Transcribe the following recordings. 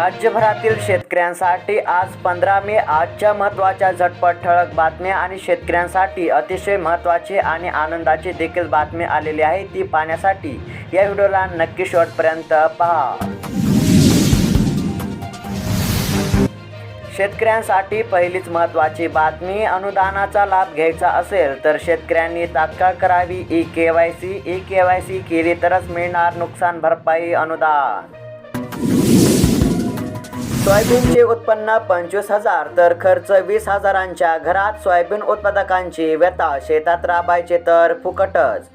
राज्यभरातील शेतकऱ्यांसाठी आज पंधरा मे आजच्या महत्त्वाच्या झटपट ठळक बातम्या आणि शेतकऱ्यांसाठी अतिशय महत्त्वाची आणि आनंदाची देखील बातमी आलेली आहे. ती पाहण्यासाठी या व्हिडिओला नक्की शेवटपर्यंत पहा. शेतकऱ्यांसाठी पहिलीच महत्त्वाची बातमी अनुदानाचा लाभ घ्यायचा असेल तर शेतकऱ्यांनी तात्काळ करावी. E K Y C E K Y C केली तरच मिळणार नुकसान भरपाई अनुदान. सोयाबीनचे उत्पन्न पंचवीस हजार तर खर्च वीस हजारांच्या घरात सोयाबीन उत्पादकांची व्यथा शेतात राबायचे तर फुकटच.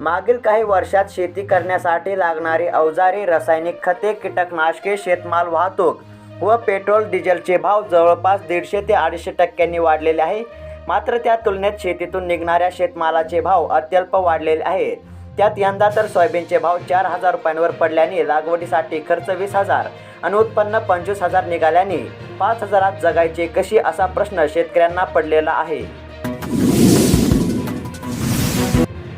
मागील काही वर्षात शेती करण्यासाठी लागणारी अवजारे रासायनिक खते कीटकनाशके शेतमाल वाहतूक व पेट्रोल डिझेलचे भाव जवळपास दीडशे ते अडीचशे टक्क्यांनी वाढलेले आहे. मात्र त्या तुलनेत शेतीतून निघणाऱ्या शेतमालाचे भाव अत्यल्प वाढलेले आहेत. त्यात यंदा तर सोयाबीनचे भाव चार हजार रुपयांवर पडल्याने लागवडीसाठी खर्च वीस हजार आणि उत्पन्न पंचवीस हजार निघाल्याने पाच हजारात जगायचे कशी असा प्रश्न शेतकऱ्यांना पडलेला आहे.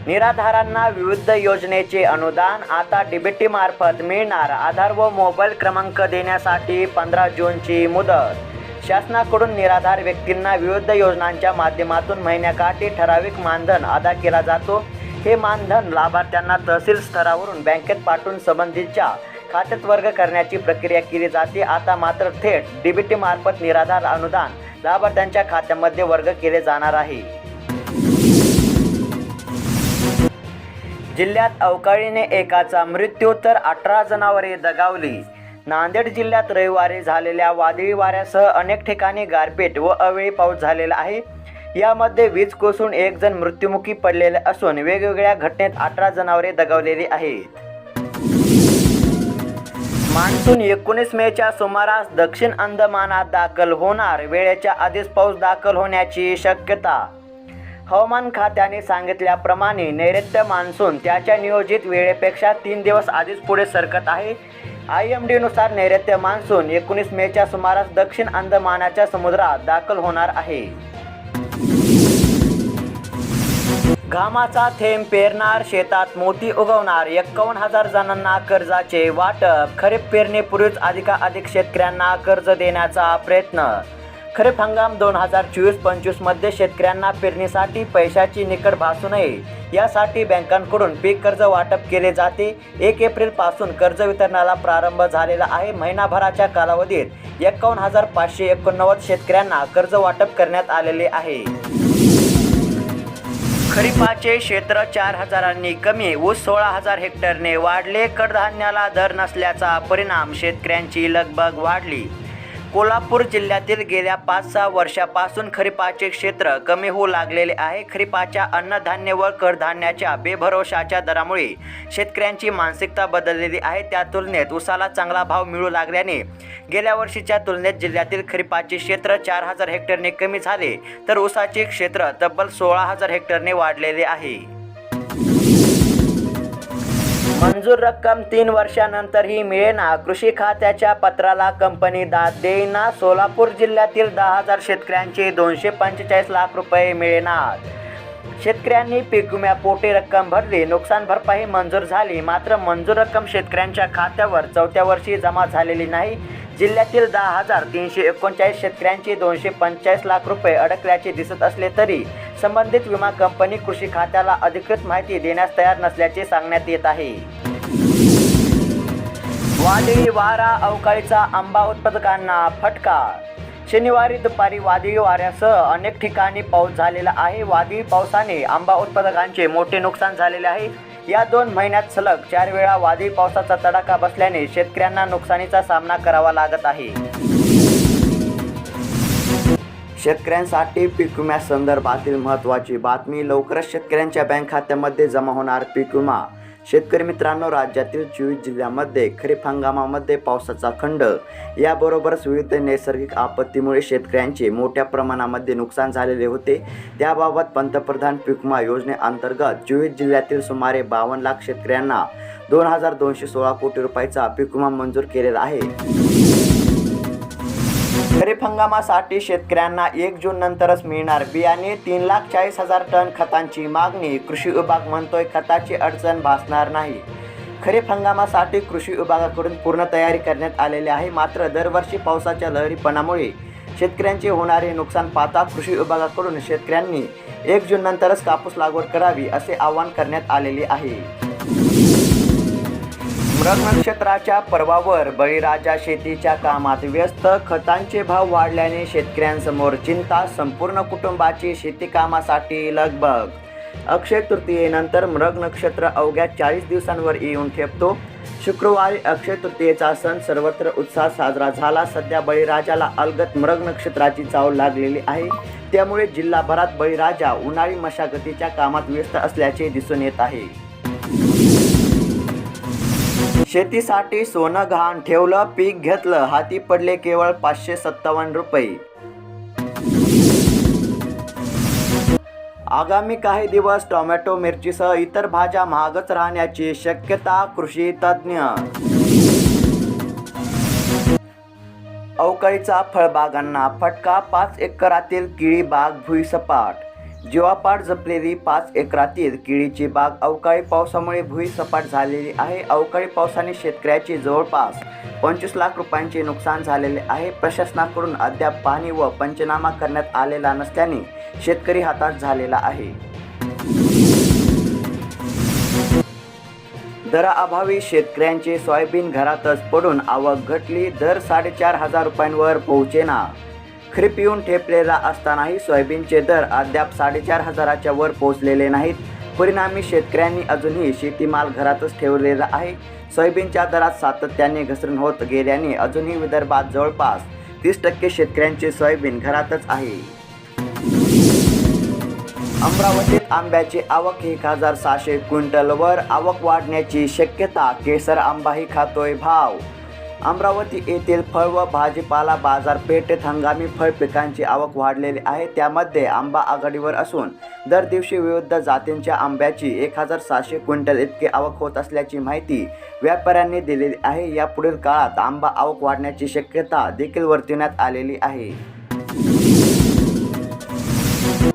निराधारांना विविध योजनेचे अनुदान आता डीबीटी मार्फत मिळणार आधार व मोबाईल क्रमांक देण्यासाठी पंधरा जूनची मुदत. शासनाकडून निराधार व्यक्तींना विविध योजनांच्या माध्यमातून महिन्याकाठी ठराविक मानधन अदा केला जातो. हे मानधन लाभार्थ्यांना तहसील स्तरावरून बँकेत पाठवून संबंधितच्या खात्यात वर्ग करण्याची प्रक्रिया केली जाते. आता मात्र थेट डीबीटी मार्फत निराधार अनुदान लाभार्थ्यांच्या खात्यामध्ये वर्ग केले जाणार आहे. जिल्ह्यात अवकाळीने एकाचा मृत्यू तर अठरा जनावरे दगावली. नांदेड जिल्ह्यात रविवारी झालेल्या वादळी वाऱ्यासह अनेक ठिकाणी गारपीट व अवेळी पाऊस झालेला आहे. यामध्ये वीज कोसळून एक जण मृत्युमुखी पडलेले असून वेगवेगळ्या घटनेत अठरा जनावरे दगावलेली आहेत. मान्सून एकोणीस मेच्या सुमारास दक्षिण अंदमानात दाखल होणार. वेळेच्या आधीच पाऊस दाखल होण्याची शक्यता. हवामान खात्याने सांगितल्याप्रमाणे नैऋत्य मान्सून त्याच्या नियोजित वेळेपेक्षा तीन दिवस आधीच पुढे सरकत आहे. आय एम डीनुसार नैऋत्य मान्सून एकोणीस मेच्या सुमारास दक्षिण अंदमानाच्या समुद्रात दाखल होणार आहे. घामाचा थेंब पेरणार शेतात मोती उगवणार एक्कावन्न हजार जणांना कर्जाचे वाटप खरीप पेरणीपूर्वीच अधिकाधिक शेतकऱ्यांना कर्ज देण्याचा प्रयत्न. खरीप हंगाम दोन हजार चोवीस पंचवीसमध्ये शेतकऱ्यांना पेरणीसाठी पैशाची निकड भासू नये. यासाठी बँकांकडून पीक कर्ज वाटप केले जाते. एक एप्रिलपासून कर्ज वितरणाला प्रारंभ झालेला आहे. महिनाभराच्या कालावधीत एक्कावन्न हजार पाचशे एकोणनव्वद शेतकऱ्यांना कर्ज वाटप करण्यात आलेले आहे. खरीपाचे क्षेत्र चार हजारांनी कमी ऊस सोळा हजार हेक्टरने वाढले. कडधान्याला दर नसल्याचा परिणाम शेतकऱ्यांची लगबग वाढली. कोल्हापूर जिल्ह्यातील गेल्या पाच सहा वर्षापासून खरीपाचे क्षेत्र कमी होऊ लागलेले आहे. खरीपाच्या अन्नधान्य व कडधान्याच्या बेभरोशाच्या दरामुळे शेतकऱ्यांची मानसिकता बदललेली आहे. त्या तुलनेत उसाला चांगला भाव मिळू लागल्याने गेल्या वर्षीच्या तुलनेत जिल्ह्यातील खरीपाचे क्षेत्र चार हजार हेक्टरने कमी झाले तर ऊसाचे क्षेत्र तब्बल सोळा हजार हेक्टरने वाढलेले आहे. मंजूर रक्कम तीन वर्षानंतरही मिळेना. कृषी खात्याच्या पत्राला कंपनी दाद देईना. सोलापूर जिल्ह्यातील दहा हजार शेतकऱ्यांचे दोनशे पंचेचाळीस लाख रुपये मिळेनात शेतकऱ्यांनी पीक विम्यापोटी रक्कम भरली. नुकसान भरपाई मंजूर झाली. मात्र मंजूर रक्कम शेतकऱ्यांच्या खात्यावर चौथ्या वर्षी जमा झालेली नाही. जिल्ह्यातील दहा हजार तीनशे एकोणचाळीस शेतकऱ्यांचे दोनशे पंचेचाळीस लाख रुपये अडकल्याचे दिसत असले तरी संबंधित विमा कंपनी कृषी खात्याला अधिकृत माहिती देण्यास तयार नसल्याचे सांगण्यात येत आहे. वादळी वारा अवकाळीचा आंबा उत्पादकांना फटका. शनिवारी दुपारी वादळी वाऱ्यासह अनेक ठिकाणी पाऊस झालेला आहे. वादळी पावसाने आंबा उत्पादकांचे मोठे नुकसान झालेले आहे. या दोन महिन्यात सलग चार वेळा वादळी पावसाचा तडाखा बसल्याने शेतकऱ्यांना नुकसानीचा सामना करावा लागत आहे. शेतकऱ्यांसाठी पीक विम्यासंदर्भातील महत्त्वाची बातमी. लवकरच शेतकऱ्यांच्या बँक खात्यामध्ये जमा होणार पीक विमा. शेतकरी मित्रांनो राज्यातील चोवीस जिल्ह्यामध्ये खरीप हंगामामध्ये पावसाचा खंड. याबरोबरच विविध नैसर्गिक आपत्तीमुळे शेतकऱ्यांचे मोठ्या प्रमाणामध्ये नुकसान झालेले होते. त्याबाबत पंतप्रधान पीक विमा योजनेअंतर्गत चोवीस जिल्ह्यातील सुमारे बावन्न लाख शेतकऱ्यांना दोन हजार दोनशे सोळा कोटी रुपयाचा पीक विमा मंजूर केलेला आहे. खरीप हंगामासाठी शेतकऱ्यांना एक जून नंतरच मिळणार बियाणे. तीन लाख चाळीस हजार टन खतांची मागणी. कृषी विभाग म्हणतोय खताची अडचण भासणार नाही. खरीप हंगामासाठी कृषी विभागाकडून पूर्ण तयारी करण्यात आलेली आहे. मात्र दरवर्षी पावसाच्या लहरीपणामुळे शेतकऱ्यांचे होणारे नुकसान पाहता कृषी विभागाकडून शेतकऱ्यांनी एक जून नंतरच कापूस लागवड करावी असे आवाहन करण्यात आलेले आहे. मृग नक्षत्राच्या पर्वावर बळीराजा शेतीच्या कामात व्यस्त खतांचे भाव वाढल्याने शेतकऱ्यांसमोर चिंता संपूर्ण कुटुंबाची शेती कामासाठी लगबग. अक्षय तृतीयेनंतर मृग नक्षत्र अवघ्या चाळीस दिवसांवर येऊन ठेपतो शुक्रवारी अक्षय तृतीयेचा सण सर्वत्र उत्साह साजरा झाला. सध्या बळीराजाला अलगत मृग नक्षत्राची चाव लागलेली आहे. त्यामुळे जिल्हाभरात बळीराजा उन्हाळी मशागतीच्या कामात व्यस्त असल्याचे दिसून येत आहे. शेतीसाठी सोनं घाण ठेवलं पीक घेतलं हाती पडले केवळ पाचशे सत्तावन्न रुपये. आगामी काही दिवस टोमॅटो मिरचीसह इतर भाज्या महागच राहण्याची शक्यता कृषी तज्ज्ञ. अवकाळीचा फळबागांना फटका पाच एकरातील किळी बाग भुईसपाट. जीवापाड जपलेली पाच एकरातील केळीची बाग अवकाळी पावसामुळे भुईसपाट झालेली आहे. अवकाळी पावसाने शेतकऱ्याची जवळपास पंचवीस लाख रुपयांचे नुकसान झालेले आहे. प्रशासनाकडून अद्याप पाहणी व पंचनामा करण्यात आलेला नसल्याने शेतकरी हाताश झालेला आहे. दराअभावी शेतकऱ्यांचे सोयाबीन घरातच पडून आवक घटली. दर साडेचार हजार रुपयांवर पोहोचेना. खरीप येऊन ठेपलेला असतानाही सोयाबीनचे दर अद्याप साडेचार हजाराच्या वर पोहोचलेले नाहीत. परिणामी शेतकऱ्यांनी अजूनही शेतीमाल घरातच ठेवलेला आहे. सोयाबीनच्या दरात सातत्याने घसरण होत गेल्याने अजूनही विदर्भात जवळपास तीस टक्के शेतकऱ्यांचे सोयाबीन घरातच आहे. अमरावतीत आंब्याची आवक एक हजार सहाशे क्विंटलवर. आवक वाढण्याची शक्यता केसर आंबाही खातोय भाव अमरावती येथील फळ व भाजीपाला बाजारपेठेत हंगामी फळ पिकांची आवक वाढलेली आहे. त्यामध्ये आंबा आघाडीवर असून दर दिवशी विविध जातींच्या आंब्याची एक हजार सहाशे क्विंटल इतकी आवक होत असल्याची माहिती व्यापाऱ्यांनी दिलेली आहे. या पुढील काळात आंबा आवक वाढण्याची शक्यता देखील वर्तवण्यात आलेली आहे.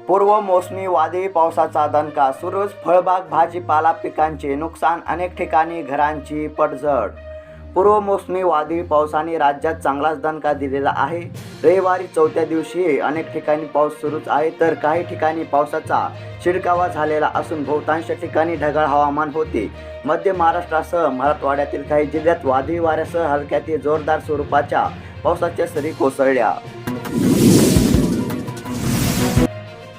पूर्व मोसमी वादळी पावसाचा दणका सुरूच. फळबाग भाजीपाला पिकांचे नुकसान अनेक ठिकाणी घरांची पडझड पूर्व मोसमी वादळी पावसाने राज्यात चांगलाच दणका दिलेला आहे. रविवारी चौथ्या दिवशी अनेक ठिकाणी पाऊस सुरूच आहे तर काही ठिकाणी पावसाचा शिडकावा झालेला असून बहुतांश ठिकाणी ढगाळ हवामान होते. मध्य महाराष्ट्रासह मराठवाड्यातील काही जिल्ह्यात वादळी वाऱ्यासह हलक्या ते जोरदार स्वरूपाच्या पावसाच्या सरी कोसळल्या.